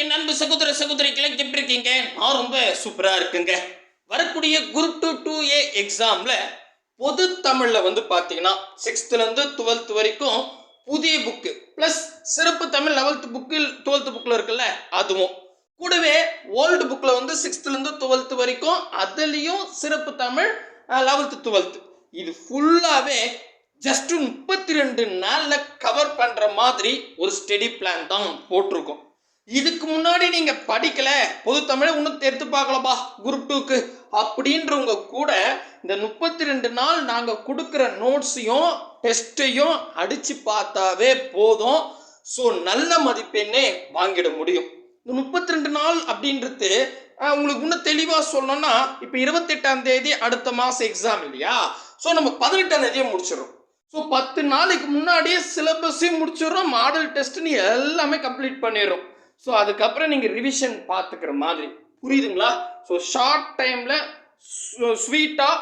என் அன்பு சகோதர சகோதரிகளை எப்படி இருக்கீங்க நான் ரொம்ப சூப்பரா இருக்குங்க. வரக்கூடிய குரூப் டூ டூ ஏ எக்ஸாம்ல பொது தமிழ்ல வந்து பாத்தீங்கன்னா சிக்ஸ்த்ல இருந்து டுவெல்த் வரைக்கும் புதிய புக்கு ப்ளஸ் சிறப்பு தமிழ் லெவல்த் புக்கில் டுவெல்த் புக்கில் இருக்குல்ல அதுவும். கூடவே ஓல்டு புக்கில் வந்து சிக்ஸ்த்துலேருந்து டுவெல்த் வரைக்கும் அதுலேயும் சிறப்பு தமிழ் லெவல்த்து டுவெல்த் இது ஃபுல்லாகவே ஜஸ்ட் முப்பத்தி ரெண்டு நாளில் கவர் பண்ணுற மாதிரி ஒரு ஸ்டடி பிளான் தான் போட்டிருக்கோம். இதுக்கு முன்னாடி நீங்க படிக்கல பொது தமிழை இன்னும் எடுத்து பார்க்கலப்பா குரூப் டூக்கு. அப்படின்றவங்க கூட இந்த முப்பத்தி ரெண்டு நாள் நாங்க கொடுக்குற நோட்ஸையும் டெஸ்ட்டையும் அடிச்சு பார்த்தாவே போதும். ஸோ நல்ல மதிப்பெண்ணே வாங்கிட முடியும். இந்த முப்பத்தி ரெண்டு நாள் அப்படின்றது உங்களுக்கு இன்னும் தெளிவாக சொல்லணும்னா இப்போ இருபத்தெட்டாம் தேதி அடுத்த மாதம் எக்ஸாம் இல்லையா? ஸோ நம்ம பதினெட்டாம் தேதியே முடிச்சிடும் ஸோ பத்து நாளைக்கு முன்னாடியே சிலபஸையும் முடிச்சிடுறோம் மாடல் டெஸ்ட்னு எல்லாமே கம்ப்ளீட் பண்ணிடுறோம். ஸோ அதுக்கப்புறம் நீங்கள் ரிவிஷன் பார்த்துக்கிற மாதிரி. புரியுதுங்களா? ஸோ ஷார்ட் டைமில் ஸ்வீட்டாக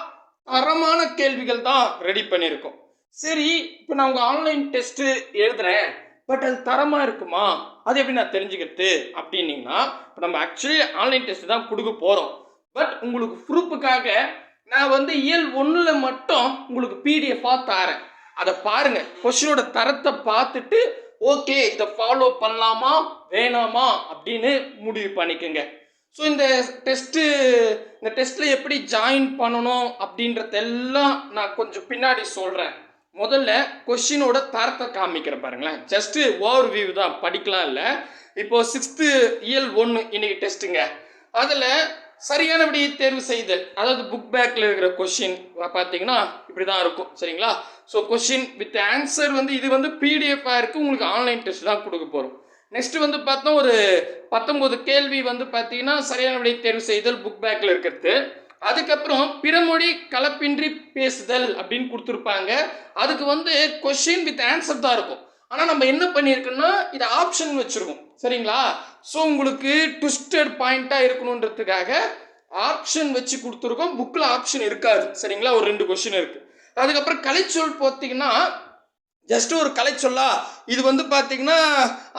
தரமான கேள்விகள் தான் ரெடி பண்ணியிருக்கோம். சரி இப்போ நான் உங்கள் ஆன்லைன் டெஸ்ட்டு எழுதுறேன். பட் அது தரமாக இருக்குமா? அது எப்படி நான் தெரிஞ்சுக்கிறது? அப்படின்னீங்கன்னா இப்போ நம்ம ஆக்சுவலி ஆன்லைன் டெஸ்ட் தான் கொடுக்க போகிறோம் பட் உங்களுக்கு ப்ரூஃபுக்காக நான் வந்து இயல் ஒன்றில் மட்டும் உங்களுக்கு பிடிஎஃபாக தரேன். அதை பாருங்கள் கொஷினோட தரத்தை பார்த்துட்டு ஓகே இதை ஃபாலோ பண்ணலாமா? வேணாமா? அப்படின்னு முடிவு பண்ணிக்கோங்க. ஸோ இந்த டெஸ்ட்டு இந்த டெஸ்ட்டில் எப்படி ஜாயின் பண்ணணும் அப்படின்றதெல்லாம் நான் கொஞ்சம் பின்னாடி சொல்கிறேன் முதல்ல கொஷினோட தரத்தை காமிக்கிறேன் பாருங்களேன். ஜஸ்ட்டு ஓவர் வியூ தான் படிக்கலாம் இல்லை. இப்போ சிக்ஸ்த்து இயல் ஒன்று இன்னைக்கு டெஸ்ட்டுங்க அதில் சரியானபடி தேர்வு செய்தல் அதாவது புக் பேக்கில் இருக்கிற கொஷின் பார்த்தீங்கன்னா இப்படி தான் இருக்கும். சரிங்களா? ஸோ கொஷின் வித் ஆன்சர் வந்து இது வந்து பிடிஎஃபாக இருக்குது உங்களுக்கு ஆன்லைன் டெஸ்ட் தான் கொடுக்க போகிறோம் நெக்ஸ்ட் வந்து பார்த்தா ஒரு பத்தொம்போது கேள்வி வந்து பார்த்தீங்கன்னா சரியான விடை தேர்வு செய்தல் புக் பேக்கில் இருக்கிறது. அதுக்கப்புறம் பிறமொழி கலப்பின்றி பேசுதல் அப்படின்னு கொடுத்துருப்பாங்க. அதுக்கு வந்து கொஷின் வித் ஆன்சர் தான் இருக்கும். ஆனால் நம்ம என்ன பண்ணியிருக்கோம்னா இது ஆப்ஷன் வச்சுருக்கோம். சரிங்களா? ஸோ உங்களுக்கு ட்விஸ்டட் பாயிண்ட்டாக இருக்கணுன்றதுக்காக ஆப்ஷன் வச்சு கொடுத்துருக்கோம். புக்கில் ஆப்ஷன் இருக்காது. சரிங்களா? ஒரு ரெண்டு கொஷின் இருக்குது அதுக்கப்புறம் கலைச்சொல் பார்த்தீங்கன்னா ஜஸ்ட் ஒரு கலை சொல்லா இது வந்து பார்த்தீங்கன்னா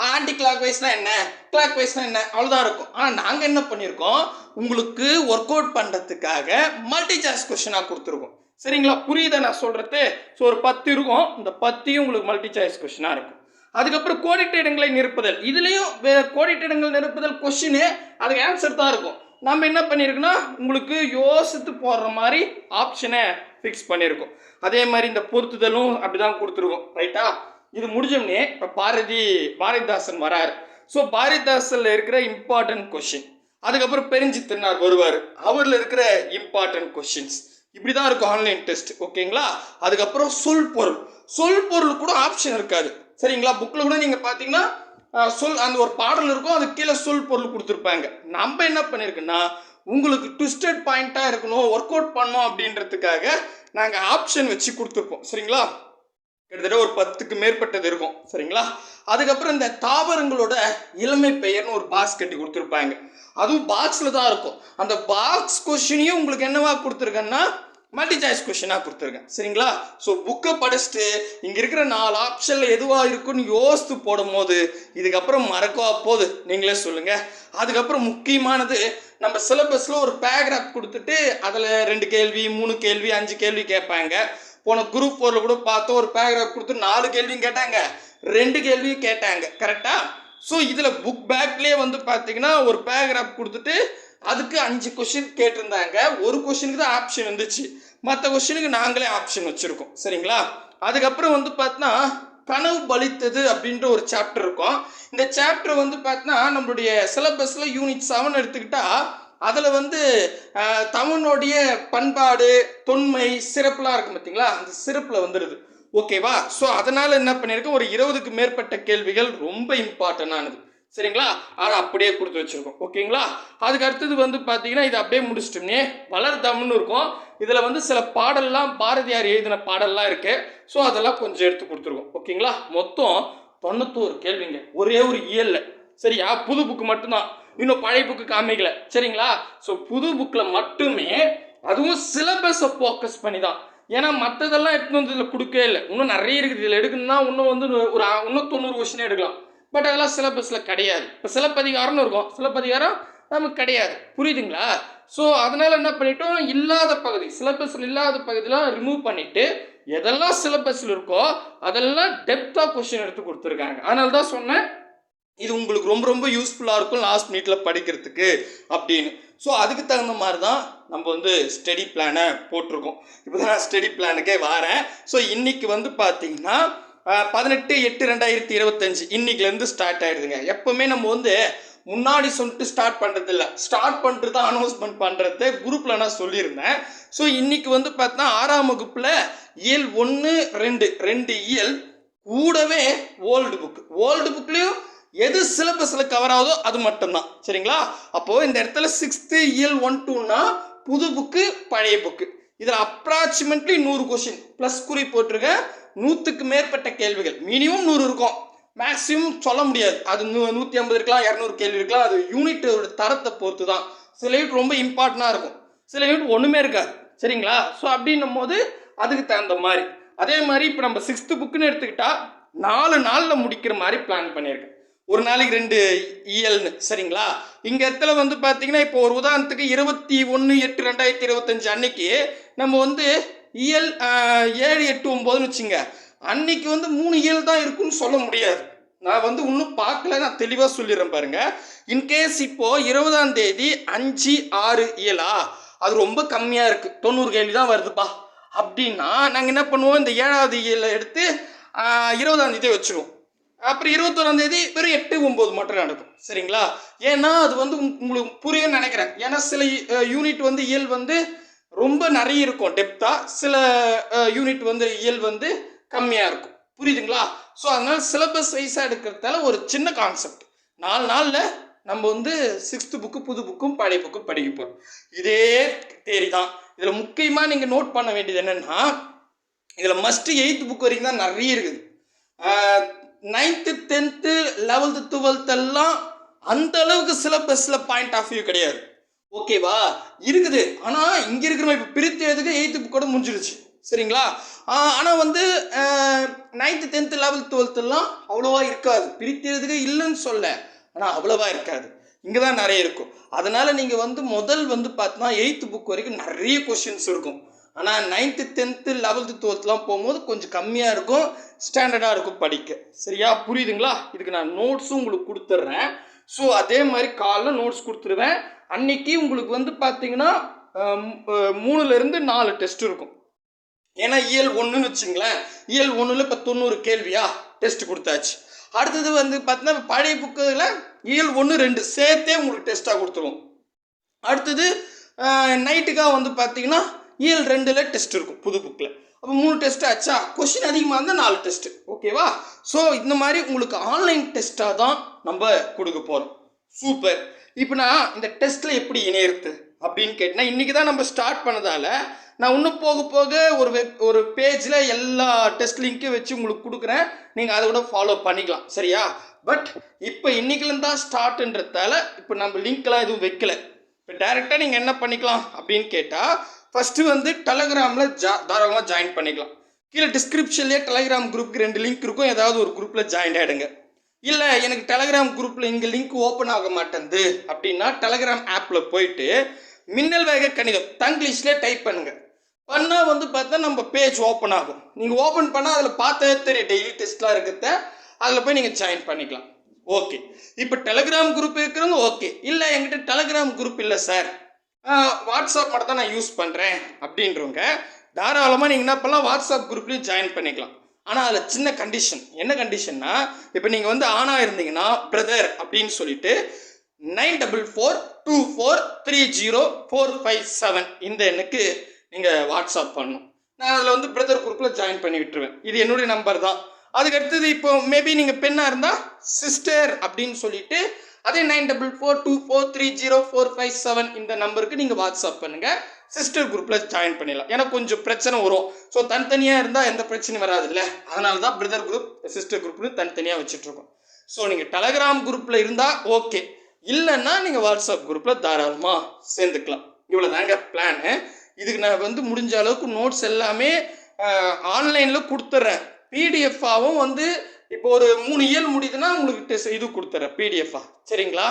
ஆன்டி கிளாக் வைஸ்னா என்ன? கிளாக் வைஸ்னா என்ன? அவ்வளோதான் இருக்கும். ஆனால் நாங்கள் என்ன பண்ணியிருக்கோம் உங்களுக்கு ஒர்க் அவுட் பண்ணுறதுக்காக மல்டி சாய்ஸ் கொஷனாக கொடுத்துருக்கோம். சரிங்களா? புரியுதா நான் சொல்கிறது ஸோ ஒரு பத்து இருக்கும். இந்த பத்தியும் உங்களுக்கு மல்டி சாய்ஸ் கொஷனாக இருக்கும். அதுக்கப்புறம் கோடிட்ட இடங்களை நிரப்புதல். இதுலேயும் கோடிட்ட இடங்கள் நிரப்புதல் கொஷினு அதுக்கு ஆன்சர் தான் இருக்கும். நம்ம என்ன பண்ணியிருக்கோம்னா உங்களுக்கு யோசித்து போடுற மாதிரி ஆப்ஷனை ஃபிக்ஸ் பண்ணியிருக்கோம் அதே மாதிரி இந்த பொருத்துதலும் அப்படிதான் கொடுத்துருக்கோம் ரைட்டா இது முடிஞ்சோடனே இப்போ பாரதி பாரதிதாசன் வராரு. ஸோ பாரதிதாசனில் இருக்கிற இம்பார்ட்டன்ட் கொஷின் அதுக்கப்புறம் பெருஞ்சித்தனார் வருவார். அவரில் இருக்கிற இம்பார்ட்டன்ட் கொஷின்ஸ் இப்படி தான் இருக்கும் ஆன்லைன் டெஸ்ட் ஓகேங்களா அதுக்கப்புறம் சொல் பொருள். சொல் பொருள் கூட ஆப்ஷன் இருக்காது. சரிங்களா? புக்கில் கூட நீங்கள் பார்த்தீங்கன்னா சொல் அந்த ஒரு பாடல் இருக்கும் அது கீழே சொல் பொருள் கொடுத்துருப்பாங்க. நம்ம என்ன பண்ணியிருக்கோன்னா உங்களுக்கு ட்விஸ்டட் பாயிண்ட்டாக இருக்கணும் ஒர்க் அவுட் பண்ணோம் அப்படின்றதுக்காக நாங்கள் ஆப்ஷன் வச்சு கொடுத்துருப்போம். சரிங்களா? கிட்டத்தட்ட ஒரு பத்துக்கு மேற்பட்டது இருக்கும். சரிங்களா? அதுக்கப்புறம் இந்த தாவரங்களோட இளமை பெயர்னு ஒரு பாக்ஸ் கட்டி கொடுத்துருப்பாங்க. அதுவும் பாக்ஸில் தான் இருக்கும். அந்த பாக்ஸ் கொஷினையும் உங்களுக்கு என்னவா கொடுத்துருக்கேன்னா மல்டி சாய்ஸ் கொஷினாக கொடுத்துருக்கேன். சரிங்களா? ஸோ புக்கை படிச்சுட்டு இங்கே இருக்கிற நாலு ஆப்ஷனில் எதுவாக இருக்குன்னு யோசித்து போடும் போது இதுக்கப்புறம் மறக்கவா போகுது? நீங்களே சொல்லுங்கள் அதுக்கப்புறம் முக்கியமானது நம்ம சிலபஸில் ஒரு பேராகிராஃப் கொடுத்துட்டு அதில் ரெண்டு கேள்வி மூணு கேள்வி அஞ்சு கேள்வி கேட்பாங்க. போன குரூப் ஃபோரில் கூட பார்த்தோம் ஒரு பேராகிராஃப் கொடுத்து நாலு கேள்வியும் கேட்டாங்க. ரெண்டு கேள்வியும் கேட்டாங்க. கரெக்டாக ஸோ இதில் புக் பேக்லேயே வந்து பார்த்தீங்கன்னா ஒரு பேராகிராஃப் கொடுத்துட்டு அதுக்கு அஞ்சு கொஷின் கேட்டிருந்தாங்க. ஒரு கொஷினுக்கு தான் ஆப்ஷன் இருந்துச்சு மற்ற கொஷினுக்கு நாங்களே ஆப்ஷன் வச்சுருக்கோம். சரிங்களா? அதுக்கப்புறம் வந்து பார்த்தீங்கன்னா கனவு பலித்தது அப்படின்ற ஒரு சாப்டர் இருக்கும். இந்த சாப்டர் வந்து பார்த்தீங்கன்னா நம்மளுடைய சிலபஸில் யூனிட் செவன் எடுத்துக்கிட்டா அதில் வந்து தமிழனுடைய பண்பாடு தொன்மை சிறப்புலாம் இருக்கும் பார்த்தீங்களா அந்த சிறப்பில் வந்துடுது ஓகேவா ஸோ அதனால் என்ன பண்ணியிருக்கோம்? ஒரு இருபதுக்கு மேற்பட்ட கேள்விகள் ரொம்ப இம்பார்ட்டண்டானது சரிங்களா? அதை அப்படியே கொடுத்து வச்சுருக்கோம். ஓகேங்களா? அதுக்கு அடுத்தது வந்து பார்த்தீங்கன்னா இது அப்படியே முடிச்சிட்டோம்னே வளர் தமிழ்னு இருக்கும். இதில் வந்து சில பாடல்லாம் பாரதியார் எழுதின பாடல்லாம் இருக்குது ஸோ அதெல்லாம் கொஞ்சம் எடுத்து கொடுத்துருக்கோம் ஓகேங்களா? மொத்தம் தொண்ணூத்தோரு கேள்விங்க. ஒரே ஒரு இயல்ல. சரியா? புது புக்கு மட்டும்தான். இன்னும் பழைய புக்கு காமிக்கல. சரிங்களா? ஸோ புது புக்கில் மட்டுமே அதுவும் சிலபஸை ஃபோக்கஸ் பண்ணி தான் ஏன்னா மற்றதெல்லாம் எடுத்துன்னு வந்து இதில் கொடுக்கவே இல்லை. இன்னும் நிறைய இருக்குது. இதில் எடுக்கணும்னா இன்னும் வந்து ஒரு இன்னும் தொண்ணூறு கொஸ்டின் எடுக்கலாம். பட் அதெல்லாம் சிலபஸில் கிடையாது. இப்போ சிலப்பதிகாரம்னு இருக்கும். சிலப்பதிகாரம் நமக்கு கிடையாது. புரியுதுங்களா? ஸோ அதனால் என்ன பண்ணிட்டோம்? இல்லாத பகுதி சிலபஸில் இல்லாத பகுதியெலாம் ரிமூவ் பண்ணிவிட்டு எதெல்லாம் சிலபஸில் இருக்கோ அதெல்லாம் டெப்த்தாக கொஷின் எடுத்து கொடுத்துருக்காங்க. அதனால தான் சொன்னேன் இது உங்களுக்கு ரொம்ப ரொம்ப யூஸ்ஃபுல்லாக இருக்கும் லாஸ்ட் மினிட்ல படிக்கிறதுக்கு அப்படின்னு. ஸோ அதுக்கு தகுந்த மாதிரி தான் நம்ம வந்து ஸ்டடி பிளானை போட்டிருக்கோம். இப்போ தான் நான் ஸ்டடி பிளானுக்கே வரேன். ஸோ இன்றைக்கி வந்து பார்த்திங்கன்னா பதினெட்டு எட்டு ரெண்டாயிரத்தி இருபத்தஞ்சு இன்னைக்குலேருந்து ஸ்டார்ட் ஆயிடுதுங்க. எப்போவுமே நம்ம வந்து முன்னாடி சொல்லிட்டு ஸ்டார்ட் பண்ணுறது இல்லை ஸ்டார்ட் பண்ணுறது தான் அனௌன்ஸ்மெண்ட் பண்ணுறது குரூப்பில் நான் சொல்லியிருந்தேன். ஸோ இன்னைக்கு வந்து பார்த்தா ஆறாம் வகுப்பில் இயல் ஒன்று ரெண்டு ரெண்டு இயல் கூடவே ஓல்டு புக் ஓல்டு புக்லேயும் எது சிலபஸில் கவர் ஆகுதோ அது மட்டும்தான். சரிங்களா? அப்போது இந்த இடத்துல சிக்ஸ்த்து இயல் ஒன் டூன்னா புது புக்கு பழைய புக்கு இதில் அப்ராக்சிமேட்லி நூறு கொஷின் ப்ளஸ் குறி போட்டிருக்கேன். நூற்றுக்கு மேற்பட்ட கேள்விகள். மினிமம் நூறு இருக்கும். மேக்ஸிமம் சொல்ல முடியாது. அது நூ நூற்றி ஐம்பது இருக்கலாம் இரநூறு கேள்வி இருக்கலாம். அது யூனிட்டோட தரத்தை பொறுத்து தான் சில யூனிட் ரொம்ப இம்பார்ட்டண்ட்டாக இருக்கும். சில யூனிட் ஒன்றுமே இருக்காது. சரிங்களா? ஸோ அப்படின்னும் போது அதுக்கு தகுந்த மாதிரி. அதே மாதிரி இப்போ நம்ம சிக்ஸ்த்து புக்குன்னு எடுத்துக்கிட்டால் நாலு நாளில் முடிக்கிற மாதிரி பிளான் பண்ணியிருக்கேன். ஒரு நாளைக்கு ரெண்டு இயல்னு சரிங்களா? இங்கே இடத்துல வந்து பார்த்தீங்கன்னா இப்போ ஒரு உதாரணத்துக்கு இருபத்தி ஒன்று எட்டு ரெண்டாயிரத்தி இருபத்தஞ்சு அன்னைக்கு நம்ம வந்து இயல் ஏழு எட்டு ஒம்போதுன்னு வச்சுங்க. அன்னைக்கு வந்து மூணு இயல் தான் இருக்குன்னு சொல்ல முடியாது. நான் வந்து இன்னும் பார்க்கல நான் தெளிவாக சொல்லிடுறேன் பாருங்க. இன்கேஸ் இப்போ இருபதாம் தேதி அஞ்சு ஆறு இயலா? அது ரொம்ப கம்மியாக இருக்குது தொண்ணூறு கேள்வி தான் வருதுப்பா. அப்படின்னா நாங்கள் என்ன பண்ணுவோம்? இந்த ஏழாவது இயலை எடுத்து இருபதாம் தேதி வச்சுருவோம். அப்புறம் இருபத்தோராம் தேதி வெறும் எட்டு ஒம்பது மட்டும் நடக்கும். சரிங்களா? ஏன்னா அது வந்து உங்களுக்கு புரியும்னு நினைக்கிறேன். ஏன்னா சில யூனிட் வந்து இயல் வந்து ரொம்ப நிறைய இருக்கும் டெப்த்தாக சில யூனிட் வந்து இயல் வந்து கம்மியாக இருக்கும். புரியுதுங்களா? ஸோ அதனால் சிலபஸ் வைஸாக எடுக்கிறதால ஒரு சின்ன கான்செப்ட் நாலு நாளில் நம்ம வந்து சிக்ஸ்த்து புக்கு புது புக்கும் பழைய புக்கும் படிக்க போகிறோம் இதே தேரி தான். இதில் முக்கியமாக நீங்கள் நோட் பண்ண வேண்டியது என்னென்னா இதில் மஸ்ட்டு எயித்து புக் வரைக்கும் தான் நிறைய இருக்குது. நைன்த்து டென்த்து லெவல்த்து டுவெல்த்தெல்லாம் அந்த அளவுக்கு சிலபஸில் பாயிண்ட் ஆஃப் வியூ கிடையாது. ஓகேவா? இருக்குது. ஆனால் இங்கே இருக்கிறவங்க இப்போ பிரித்து எழுதுக்கு எயித்து புக்கோட முடிஞ்சிருச்சு. சரிங்களா? ஆனால் வந்து நைன்த்து டென்த்து லெவல்த் டுவெல்த்துலாம் அவ்வளோவா இருக்காது. பிரித்து இல்லைன்னு சொல்ல. ஆனால் அவ்வளோவா இருக்காது. இங்கே தான் நிறைய இருக்கும். அதனால் நீங்கள் வந்து முதல் வந்து பார்த்தீங்கன்னா எயித்து புக் வரைக்கும் நிறைய கொஷின்ஸ் இருக்கும். ஆனால் நைன்த்து டென்த்து லெவல்த்து டுவெல்த்லாம் போகும்போது கொஞ்சம் கம்மியாக இருக்கும். ஸ்டாண்டர்டாக இருக்கும் படிக்க. சரியா? புரியுதுங்களா? இதுக்கு நான் நோட்ஸும் உங்களுக்கு கொடுத்துட்றேன் ஸோ அதே மாதிரி காலைல நோட்ஸ் கொடுத்துருவேன். அன்னைக்கு உங்களுக்கு வந்து பார்த்தீங்கன்னா மூணுலேருந்து நாலு டெஸ்ட் இருக்கும். ஏன்னா இயல் ஒன்றுன்னு வச்சுங்களேன். இயல் ஒன்றில் இப்போ தொண்ணூறு கேள்வியா? டெஸ்ட் கொடுத்தாச்சு. அடுத்தது வந்து பார்த்தீங்கன்னா பழைய புக்கில் இயல் ஒன்று ரெண்டு சேர்த்தே உங்களுக்கு டெஸ்ட்டாக கொடுத்துருவோம். அடுத்தது நைட்டுக்காக வந்து பார்த்தீங்கன்னா இயல் ரெண்டில் டெஸ்ட் இருக்கும் புது புக்கில். அப்போ மூணு டெஸ்ட் ஆச்சா? கொஷின் அதிகமாக இருந்தால் நாலு டெஸ்ட்டு ஓகேவா ஸோ இந்த மாதிரி உங்களுக்கு ஆன்லைன் டெஸ்ட்டாக தான் நம்ம கொடுக்க போகிறோம் சூப்பர் இப்போ நான் இந்த டெஸ்ட்டில் எப்படி இணையிறது அப்படின்னு கேட்டால் இன்றைக்கி தான் நம்ம ஸ்டார்ட் பண்ணதால நான் இன்னும் போக போக ஒரு வெப் ஒரு பேஜில் எல்லா டெஸ்ட் லிங்க்கையும் வச்சு உங்களுக்கு கொடுக்குறேன். நீங்கள் அதை கூட ஃபாலோ பண்ணிக்கலாம் சரியா? பட் இப்போ இன்னைக்குலேருந்து தான் ஸ்டார்ட்ன்றதால இப்போ நம்ம லிங்க்லாம் எதுவும் வைக்கல. இப்போ டேரெக்டாக நீங்கள் என்ன பண்ணிக்கலாம் அப்படின்னு கேட்டால் ஃபஸ்ட்டு வந்து டெலகிராமில் ஜா தாராளமாக ஜாயின் பண்ணிக்கலாம். கீழே டிஸ்கிரிப்ஷன்லேயே டெலகிராம் குரூப்புக்கு ரெண்டு லிங்க் இருக்கும். ஏதாவது ஒரு குரூப்பில் ஜாயின் ஆகிடுங்க இல்லை எனக்கு டெலகிராம் குரூப்பில் இங்கே லிங்க் ஓப்பன் ஆக மாட்டேங்குது அப்படின்னா டெலகிராம் ஆப்பில் போயிட்டு மின்னல் வேக கணிதம் தங்கிலீஷ்லேயே டைப் பண்ணுங்கள் பண்ணால் வந்து பார்த்தா நம்ம பேஜ் ஓப்பன் ஆகும். நீங்கள் ஓப்பன் பண்ணால் அதில் பார்த்தே தெரியும். டெய்லி டெஸ்ட்லாம் இருக்கிறத அதில் போய் நீங்கள் ஜாயின் பண்ணிக்கலாம். ஓகே இப்போ டெலகிராம் குரூப் இருக்கிறவங்க ஓகே இல்லை என்கிட்ட டெலகிராம் குரூப் இல்லை சார் வாட்ஸ்அப் மட்டும் தான் நான் யூஸ் பண்ணுறேன் அப்படின்றவங்க தாராளமாக நீங்கள் என்ன பண்ணலாம் வாட்ஸ்அப் குரூப்லேயும் ஜாயின் பண்ணிக்கலாம். ஆனால் அதில் சின்ன கண்டிஷன் என்ன கண்டிஷன்னா இப்போ நீங்கள் வந்து ஆணாக இருந்தீங்கன்னா பிரதர் அப்படின்னு சொல்லிட்டு nine double four two four three zero four five seven இந்த எண்ணுக்கு நீங்கள் வாட்ஸ்அப் பண்ணணும். நான் அதில் வந்து பிரதர் குரூப்பில் ஜாயின் பண்ணி விட்டுருவேன். இது என்னுடைய நம்பர் தான். அதுக்கு அடுத்தது இப்போ மேபி நீங்கள் பெண்ணாக இருந்தால் சிஸ்டர் அப்படின்னு சொல்லிட்டு அதே nine double four two four three zero four five seven இந்த நம்பருக்கு நீங்கள் வாட்ஸ்அப் பண்ணுங்கள் சிஸ்டர் குரூப்பில் ஜாயின் பண்ணிடலாம். ஏன்னா கொஞ்சம் பிரச்சனை வரும். ஸோ தனித்தனியாக இருந்தால் எந்த பிரச்சனையும் வராதுல்ல. அதனால தான் பிரதர் குரூப் சிஸ்டர் குரூப்னு தனித்தனியாக வச்சுட்ருக்கோம் ஸோ நீங்கள் டெலகிராம் குரூப்பில் இருந்தால் ஓகே இல்லைன்னா நீங்கள் வாட்ஸ்அப் குரூப்பில் தாராளமாக சேர்ந்துக்கலாம். இவ்வளோ தாங்க பிளானு இதுக்கு நான் வந்து முடிஞ்ச அளவுக்கு நோட்ஸ் எல்லாமே ஆன்லைனில் கொடுத்துட்றேன் பிடிஎஃபாகவும் வந்து இப்போ ஒரு மூணு இயல் முடியுதுன்னா உங்களுக்கு டெஸ்ட் இது கொடுத்துட்றேன் பிடிஎஃபா சரிங்களா?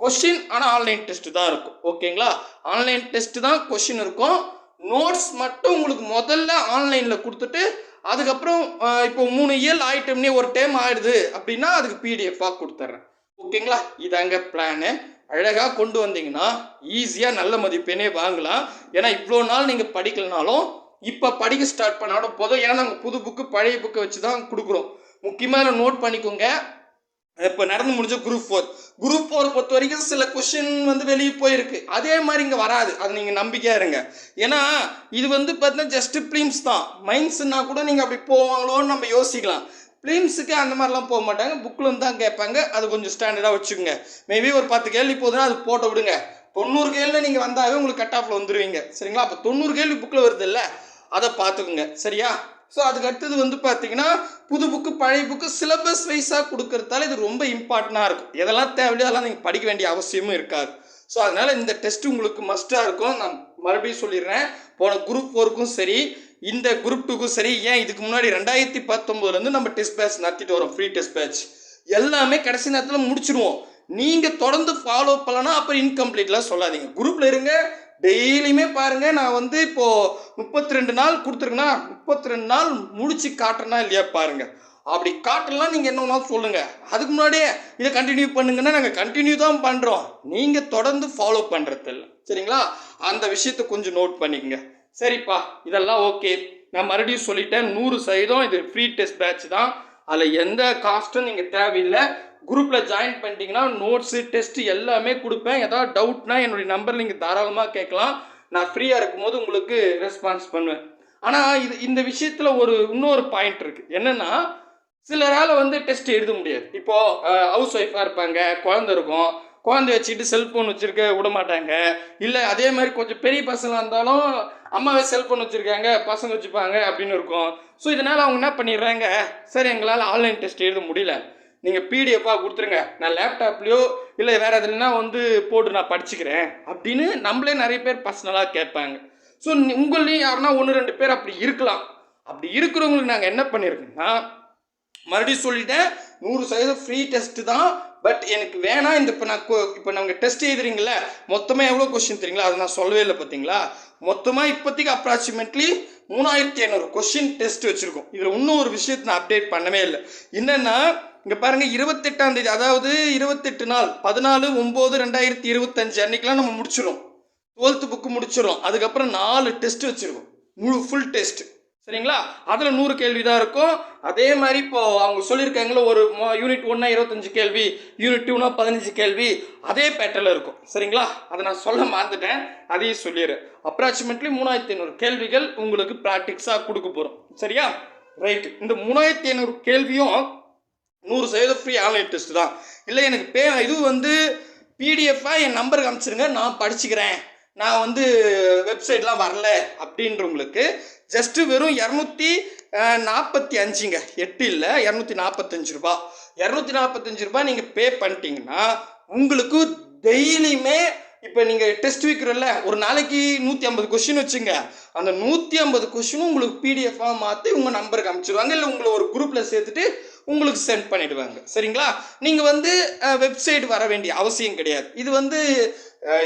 கொஷின் ஆனால் ஆன்லைன் டெஸ்ட்டு தான் இருக்கும். ஓகேங்களா ஆன்லைன் டெஸ்ட்டு தான் கொஷின் இருக்கும். நோட்ஸ் மட்டும் உங்களுக்கு முதல்ல ஆன்லைனில் கொடுத்துட்டு அதுக்கப்புறம் இப்போ மூணு இயல் ஆயிட்டோம்னே ஒரு டைம் ஆயிடுது அப்படின்னா அதுக்கு பிடிஎஃபாக கொடுத்துட்றேன் ஓகேங்களா இதாங்க பிளானு அழகாக கொண்டு வந்தீங்கன்னா ஈஸியாக நல்ல மதிப்பெண்ணே வாங்கலாம். ஏன்னா இவ்வளோ நாள் நீங்கள் படிக்கலனாலும் இப்போ படிக்க ஸ்டார்ட் பண்ணாலும் போதும். ஏன்னா நாங்கள் புது புக்கு பழைய புக்கை வச்சு தான் கொடுக்குறோம். முக்கியமாக நோட் பண்ணிக்கோங்க. இப்போ நடந்து முடிஞ்ச குரூப் ஃபோர் குரூப் ஃபோர் பொறுத்த வரைக்கும் சில கொஷின் வந்து வெளியே போயிருக்கு. அதே மாதிரி இங்கே வராது. அது நீங்கள் நம்பிக்கையாக இருங்க. ஏன்னா இது வந்து பார்த்தீங்கன்னா ஜஸ்ட் ப்ளீம்ஸ் தான். மைன்ஸ்னா கூட நீங்கள் அப்படி போவாங்களோன்னு நம்ம யோசிக்கலாம். ப்ளீம்ஸுக்கு அந்த மாதிரிலாம் போக மாட்டாங்க. புக்கில் தான் கேட்பாங்க. அது கொஞ்சம் ஸ்டாண்டர்டாக வச்சுக்கோங்க. மேபி ஒரு பத்து கேள்வி போதுன்னா அது போட்டு விடுங்க. தொண்ணூறு கேள்வி நீங்கள் வந்தாவே உங்களுக்கு கட் ஆஃபில் வந்துடுவீங்க சரிங்களா? அப்போ தொண்ணூறு கேள்வி புக்கில் வருது இல்லை? அதை பார்த்துக்குங்க. சரியா? ஸோ அதுக்கு அடுத்தது வந்து பார்த்தீங்கன்னா புது புக்கு பழைய புக்கு சிலபஸ் வைஸாக கொடுக்கறதால இது ரொம்ப இம்பார்ட்டண்ட்டாக இருக்கும். எதெல்லாம் தேவையோ அதெல்லாம் நீங்கள் படிக்க வேண்டிய அவசியமும் இருக்காது. ஸோ அதனால் இந்த டெஸ்ட் உங்களுக்கு மஸ்ட்டாக இருக்கும். நான் மறுபடியும் சொல்லிடுறேன். போன குரூப் ஃபோருக்கும் சரி இந்த குரூப் டூக்கும் சரி ஏன் இதுக்கு முன்னாடி ரெண்டாயிரத்தி பத்தொம்போதுலேருந்து நம்ம டெஸ்ட் பேட்ச் நடத்திட்டு வரோம் ஃப்ரீ டெஸ்ட் பேட்ச் எல்லாமே கடைசி நேரத்தில் முடிச்சிருவோம். நீங்கள் தொடர்ந்து ஃபாலோ பண்ணலன்னா அப்புறம் இன்கம்ப்ளீட்லாம் சொல்லாதீங்க. குரூப்பில் இருங்க டெய்லியுமே பாருங்க நான் வந்து இப்போ முப்பத்தி ரெண்டு நாள் கொடுத்துருக்கேன்னா முப்பத்தி ரெண்டு நாள் முடிச்சு காட்டுறேனா இல்லையா பாருங்க. அப்படி காட்டலாம் நீங்கள் என்ன வேணாலும் சொல்லுங்க. அதுக்கு முன்னாடியே இதை கண்டினியூ பண்ணுங்கன்னா நாங்கள் கண்டினியூ தான் பண்ணுறோம் நீங்கள் தொடர்ந்து ஃபாலோ பண்ணுறதில்ல சரிங்களா? அந்த விஷயத்தை கொஞ்சம் நோட் பண்ணிக்கங்க. சரிப்பா இதெல்லாம் ஓகே நான் மறுபடியும் சொல்லிட்டேன் நூறு சதவீதம் இது ஃப்ரீ டெஸ்ட் பேட்ச் தான். அதில் எந்த காஸ்ட்டும் நீங்கள் தேவையில்லை. குரூப்பில் ஜாயின் பண்ணிட்டீங்கன்னா நோட்ஸு டெஸ்ட்டு எல்லாமே கொடுப்பேன். ஏதாவது டவுட்னா என்னுடைய நம்பர் நீங்கள் தாராளமாக கேட்கலாம். நான் ஃப்ரீயாக இருக்கும்போது உங்களுக்கு ரெஸ்பான்ஸ் பண்ணுவேன். ஆனால் இது இந்த விஷயத்தில் ஒரு இன்னொரு பாயிண்ட் இருக்குது என்னென்னா சிலரால் வந்து டெஸ்ட் எழுத முடியாது. இப்போது ஹவுஸ் ஒய்ஃபாக இருப்பாங்க குழந்தை இருக்கும். குழந்தை வச்சுக்கிட்டு செல்ஃபோன் வச்சுருக்க விட மாட்டாங்க. இல்லை அதே மாதிரி கொஞ்சம் பெரிய பசங்களாக இருந்தாலும் அம்மாவே செல்ஃபோன் வச்சுருக்காங்க பசங்க வச்சுப்பாங்க அப்படின்னு இருக்கும். ஸோ இதனால் அவங்க என்ன பண்ணிடுறாங்க? சரி எங்களால் ஆன்லைன் டெஸ்ட் எழுத முடியல. நீங்கள் பிடிஎஃபாக கொடுத்துருங்க. நான் லேப்டாப்லேயோ இல்லை வேறு எதுலனா வந்து போட்டு நான் படிச்சுக்கிறேன் அப்படின்னு நம்மளே நிறைய பேர் பர்சனலாக கேட்பாங்க. ஸோ உங்களையும் யாருன்னா ஒன்று ரெண்டு பேர் அப்படி இருக்கலாம். அப்படி இருக்கிறவங்களுக்கு நாங்கள் என்ன பண்ணியிருக்கோம்னா மறுபடியும் சொல்லிட்டேன் நூறு சதவீதம் ஃப்ரீ டெஸ்ட்டு தான் பட் எனக்கு வேணாம் இந்த இப்போ நான் இப்போ நாங்கள் டெஸ்ட் எழுதுறீங்களே மொத்தமாக எவ்வளோ கொஸ்டின் தெரியுங்களா? அதை நான் சொல்லவே இல்லை பார்த்தீங்களா மொத்தமாக இப்போதைக்கு அப்ராக்சிமேட்லி மூணாயிரத்தி ஐநூறு கொஸ்டின் டெஸ்ட் வச்சுருக்கோம். இதில் இன்னும் ஒரு விஷயத்தை நான் அப்டேட் பண்ணவே இல்லை. என்னென்னா இங்கே பாருங்கள் இருபத்தெட்டாம் தேதி அதாவது இருபத்தெட்டு நாள் பதினாலு ஒம்பது ரெண்டாயிரத்தி இருபத்தஞ்சு அன்னைக்கெலாம் நம்ம முடிச்சிடும் டுவெல்த்து புக்கு முடிச்சிடும் அதுக்கப்புறம் நாலு டெஸ்ட் வச்சுருக்கோம் முழு ஃபுல் டெஸ்ட்டு சரிங்களா? அதில் நூறு கேள்வி தான் இருக்கும். அதே மாதிரி இப்போ அவங்க சொல்லியிருக்காங்களோ ஒரு யூனிட் ஒன்றா இருபத்தஞ்சு கேள்வி யூனிட் டூனா பதினஞ்சு கேள்வி அதே பேட்டர்ல இருக்கும். சரிங்களா? அதை நான் சொல்ல மறந்துட்டேன். அதையும் சொல்லிடுறேன் அப்ராக்சிமேட்லி மூணாயிரத்தி ஐநூறு கேள்விகள் உங்களுக்கு ப்ராக்டிக்ஸாக கொடுக்க போகிறோம் சரியா? ரைட்டு இந்த மூணாயிரத்தி ஐநூறு கேள்வியும் நூறு சதவீதம் ஃப்ரீ ஆன்லைன் டெஸ்ட் தான். இல்லை எனக்கு பே இது வந்து பிடிஎஃபாக என் நம்பருக்கு அனுப்பிச்சிருங்க. நான் படிச்சுக்கிறேன். நான் வந்து வெப்சைட்லாம் வரல அப்படின்றவங்களுக்கு ஜஸ்ட்டு வெறும் இரநூத்தி நாற்பத்தி அஞ்சுங்க. எட்டு இல்லை இரநூத்தி நாற்பத்தஞ்சு ரூபா. இரநூத்தி நாற்பத்தஞ்சு ரூபா நீங்கள் பே பண்ணிட்டீங்கன்னா உங்களுக்கு டெய்லியுமே இப்போ நீங்கள் டெஸ்ட் வைக்கிறோம்ல ஒரு நாளைக்கு நூற்றி ஐம்பது கொஷின் வச்சுங்க. அந்த நூற்றி ஐம்பது கொஷினும் உங்களுக்கு பிடிஎஃபாக மாற்றி உங்கள் நம்பருக்கு அமைச்சிருவாங்க. இல்லை உங்களை ஒரு குரூப்பில் சேர்த்துட்டு உங்களுக்கு சென்ட் பண்ணிவிடுவாங்க சரிங்களா? நீங்கள் வந்து வெப்சைட் வர வேண்டிய அவசியம் கிடையாது. இது வந்து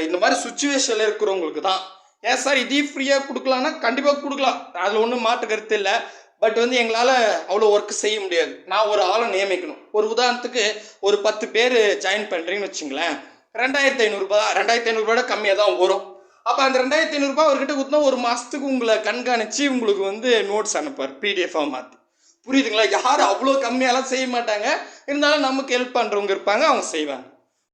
இந்த மாதிரி சுச்சுவேஷனில் இருக்கிறவங்களுக்கு தான். ஏன் சார் இதையும் ஃப்ரீயாக கொடுக்கலான்னா கண்டிப்பாக கொடுக்கலாம். அதில் ஒன்றும் மாற்று கருத்து இல்லை. பட் வந்து எங்களால் அவ்வளோ ஒர்க் செய்ய முடியாது. நான் ஒரு ஆளை நியமிக்கணும். ஒரு உதாரணத்துக்கு ஒரு பத்து பேர் ஜாயின் பண்ணுறீங்கன்னு வச்சுங்களேன். ரெண்டாயிரத்தி ஐநூறுரூபா ரெண்டாயிரத்தி ஐநூறுரூபா கம்மியாக தான் வரும். அப்போ அந்த ரெண்டாயிரத்தி ஐநூறுரூபா அவர்கிட்ட கொடுத்தா ஒரு மாதத்துக்கு உங்களை கண்காணித்து உங்களுக்கு வந்து நோட்ஸ் அனுப்பார் பிடிஎஃபாக மாற்றி புரியுதுங்களா? யாரும் அவ்வளோ கம்மியாலாம் செய்ய மாட்டாங்க. இருந்தாலும் நமக்கு ஹெல்ப் பண்ணுறவங்க இருப்பாங்க அவங்க செய்வாங்க.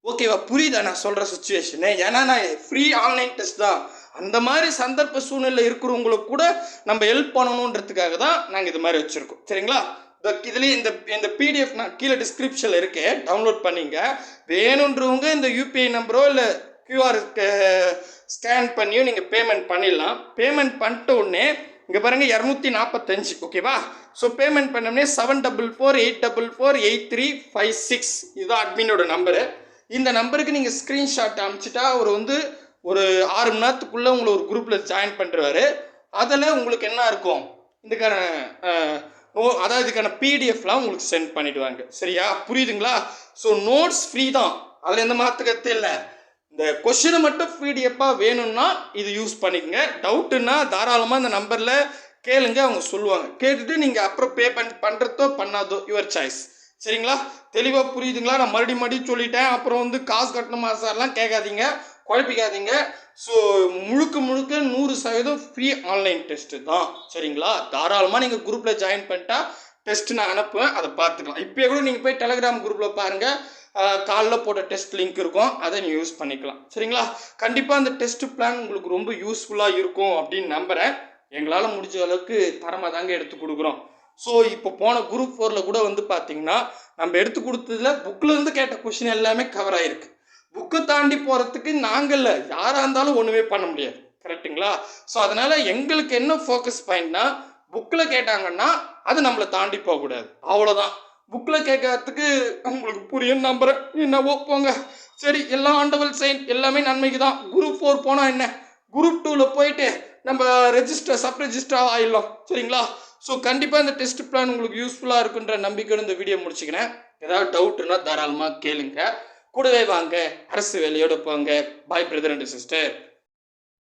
ஓகேவா புரியுதா நான் சொல்கிற சுச்சுவேஷனு ஏன்னா நான் ஃப்ரீ ஆன்லைன் டெஸ்ட் தான். அந்த மாதிரி சந்தர்ப்ப சூழ்நிலை இருக்கிறவங்களுக்கு கூட நம்ம ஹெல்ப் பண்ணணுன்றதுக்காக தான் நாங்கள் இது மாதிரி வச்சுருக்கோம். சரிங்களா? இந்த இதுலேயே இந்த இந்த பிடிஎஃப் நான் கீழே டிஸ்கிரிப்ஷனில் இருக்கு டவுன்லோட் பண்ணிங்க. வேணுன்றவங்க இந்த யூபிஐ நம்பரோ இல்லை கியூஆர் ஸ்கேன் பண்ணியும் நீங்கள் பேமெண்ட் பண்ணிடலாம். பேமெண்ட் பண்ணிட்ட உடனே இங்கே பாருங்கள் இரநூத்தி நாற்பத்தஞ்சு ஓகேவா? ஸோ பேமெண்ட் பண்ணோடனே seven double four eight double four eight three five six இதுதான் அட்மினோட நம்பரு இந்த நம்பருக்கு நீங்கள் ஸ்க்ரீன்ஷாட் அனுப்பிச்சிட்டா அவர் வந்து ஒரு ஆறு மணி நேரத்துக்குள்ளே உங்களை ஒரு குரூப்பில் ஜாயின் பண்ணுறாரு அதில் உங்களுக்கு என்ன இருக்கும்? இதுக்கான நோ அதாவது இதுக்கான பிடிஎஃப்லாம் உங்களுக்கு சென்ட் பண்ணிடுவாங்க. சரியா? புரியுதுங்களா? ஸோ நோட்ஸ் ஃப்ரீ தான். அதில் எந்த மாற்று கருத்து இல்லை. இந்த கொஷினை மட்டும் பிடிஎஃபாக வேணும்னா இது யூஸ் பண்ணிக்கங்க. டவுட்டுன்னா தாராளமாக இந்த நம்பரில் கேளுங்க அவங்க சொல்லுவாங்க. கேட்டுட்டு நீங்கள் அப்புறம் பே பண் பண்ணுறதோ பண்ணாதோ யுவர் சாய்ஸ் சரிங்களா? தெளிவாக புரியுதுங்களா? நான் மறுபடியும் மறுபடியும் சொல்லிட்டேன். அப்புறம் வந்து காசு கட்டணுமா சார்லாம் கேட்காதீங்க. குழப்பிக்காதீங்க. ஸோ முழுக்க முழுக்க நூறு சதவீதம் ஃப்ரீ ஆன்லைன் டெஸ்ட்டு தான். சரிங்களா? தாராளமாக நீங்கள் குரூப்பில் ஜாயின் பண்ணிட்டா டெஸ்ட் நான் அனுப்புவேன். அதை பார்த்துக்கலாம். இப்போயே கூட நீங்கள் போய் டெலகிராம் குரூப்பில் பாருங்கள் காலைல போட்ட டெஸ்ட் லிங்க் இருக்கும். அதை நீங்கள் யூஸ் பண்ணிக்கலாம். சரிங்களா? கண்டிப்பாக அந்த டெஸ்ட் பிளான் உங்களுக்கு ரொம்ப யூஸ்ஃபுல்லாக இருக்கும் அப்படின்னு நம்புகிறேன் எங்களால் முடிஞ்ச அளவுக்கு தரமாக தாங்க எடுத்து கொடுக்குறோம். ஸோ இப்போ போன குரூப் ஃபோரில் கூட வந்து பார்த்தீங்கன்னா நம்ம எடுத்து கொடுத்ததுல புக்கில் இருந்து கேட்ட கொஷின் எல்லாமே கவர் ஆகிருக்கு புக்கை தாண்டி போகிறதுக்கு நாங்கள் யாராக இருந்தாலும் ஒன்றுமே பண்ண முடியாது. கரெக்ட்டுங்களா ஸோ அதனால் எங்களுக்கு என்ன ஃபோக்கஸ் பாயிண்ட்னா புக்கில் கேட்டாங்கன்னா அது நம்மளை தாண்டி போகக்கூடாது. அவ்வளோதான் புக்கில் கேட்கறதுக்கு உங்களுக்கு புரியும் நம்புறேன். என்னவோ போங்க. சரி எல்லாம் ஆண்டவல் சைன் எல்லாமே நன்மைக்கு தான் குரூப் ஃபோர் போனால் என்ன குரூப் டூவில் போயிட்டு நம்ம ரெஜிஸ்டர் சப் ரெஜிஸ்டர் ஆயிடலாம். சரிங்களா? ஸோ கண்டிப்பாக இந்த டெஸ்ட் பிளான் உங்களுக்கு யூஸ்ஃபுல்லாக இருக்குன்ற நம்பிக்கையோட இந்த வீடியோ முடிச்சுக்கிறேன். ஏதாவது டவுட்னா தாராளமாக கேளுங்க. கூடவே வாங்க. அரசு வேலையோடு போங்க. பாய் பிரதர் அண்ட் சிஸ்டர்